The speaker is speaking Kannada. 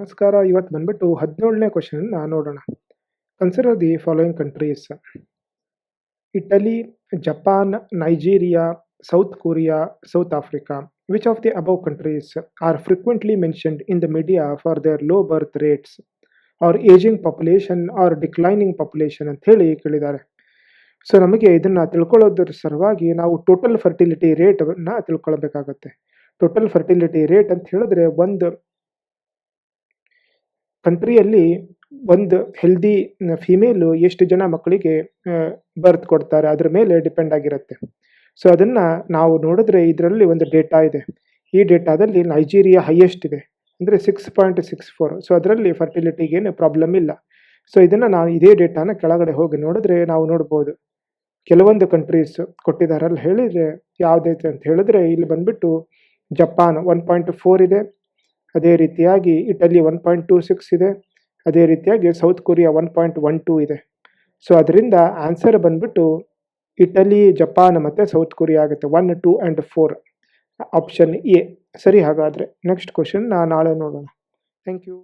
ನಮಸ್ಕಾರ. ಇವತ್ತು ಬಂದ್ಬಿಟ್ಟು ಹದಿನೇಳನೇ ಕ್ವಶನ್ನ ನೋಡೋಣ. Consider the following countries Italy Japan Nigeria South Korea South Africa which of the above countries are frequently mentioned in the media for their low birth rates or ageing population or declining population ಅಂತ ಹೇಳಿ ಕೇಳಿದ್ದಾರೆ. ಸೊ ನಮಗೆ ಇದನ್ನು ತಿಳ್ಕೊಳ್ಳೋದ್ರ ಸಲುವಾಗಿ ನಾವು ಟೋಟಲ್ ಫರ್ಟಿಲಿಟಿ ರೇಟನ್ನು ತಿಳ್ಕೊಳ್ಬೇಕಾಗತ್ತೆ. ಟೋಟಲ್ ಫರ್ಟಿಲಿಟಿ ರೇಟ್ ಅಂತ ಹೇಳಿದ್ರೆ ಒಂದು ಕಂಟ್ರಿಯಲ್ಲಿ ಒಂದು ಹೆಲ್ದಿ ಫಿಮೇಲು ಎಷ್ಟು ಜನ ಮಕ್ಕಳಿಗೆ ಬರ್ತ್ ಕೊಡ್ತಾರೆ, ಅದ್ರ ಮೇಲೆ ಡಿಪೆಂಡ್ ಆಗಿರುತ್ತೆ. ಸೊ ಅದನ್ನ ನಾವು ನೋಡಿದ್ರೆ ಇದರಲ್ಲಿ ಒಂದು ಡೇಟಾ ಇದೆ. ಈ ಡೇಟಾದಲ್ಲಿ ನೈಜೀರಿಯಾ ಹೈಯೆಸ್ಟ್ ಇದೆ. ಅಂದರೆ six point six four so ಅದರಲ್ಲಿ ಫರ್ಟಿಲಿಟಿಗೇನು ಪ್ರಾಬ್ಲಮ್ ಇಲ್ಲ. ಸೊ ಇದನ್ನು ನಾವು ಇದೇ ಡೇಟಾನ ಕೆಳಗಡೆ ಹೋಗಿ ನೋಡಿದ್ರೆ ನಾವು ನೋಡ್ಬೋದು. ಕೆಲವೊಂದು ಕಂಟ್ರೀಸ್ ಕೊಟ್ಟಿದಾರಲ್ಲಿ, ಹೇಳಿದರೆ ಯಾವುದೈತೆ ಅಂತ ಹೇಳಿದ್ರೆ ಇಲ್ಲಿ ಬಂದ್ಬಿಟ್ಟು ಜಪಾನ್ ಒನ್ ಪಾಯಿಂಟ್ ಫೋರ್ ಇದೆ. ಅದೇ ರೀತಿಯಾಗಿ Italy one point two six ಇದೆ. ಅದೇ ರೀತಿಯಾಗಿ South Korea one point one two ಇದೆ. ಸೊ ಅದರಿಂದ ಆನ್ಸರ್ ಬಂದ್ಬಿಟ್ಟು ಇಟಲಿ ಜಪಾನ್ ಮತ್ತು ಸೌತ್ ಕೊರಿಯಾ ಆಗುತ್ತೆ. One two and four option A ಸರಿ ಹಾಗಾದರೆ ನೆಕ್ಸ್ಟ್ ಕ್ವಶನ್ ನಾಳೆ ನೋಡೋಣ. Thank you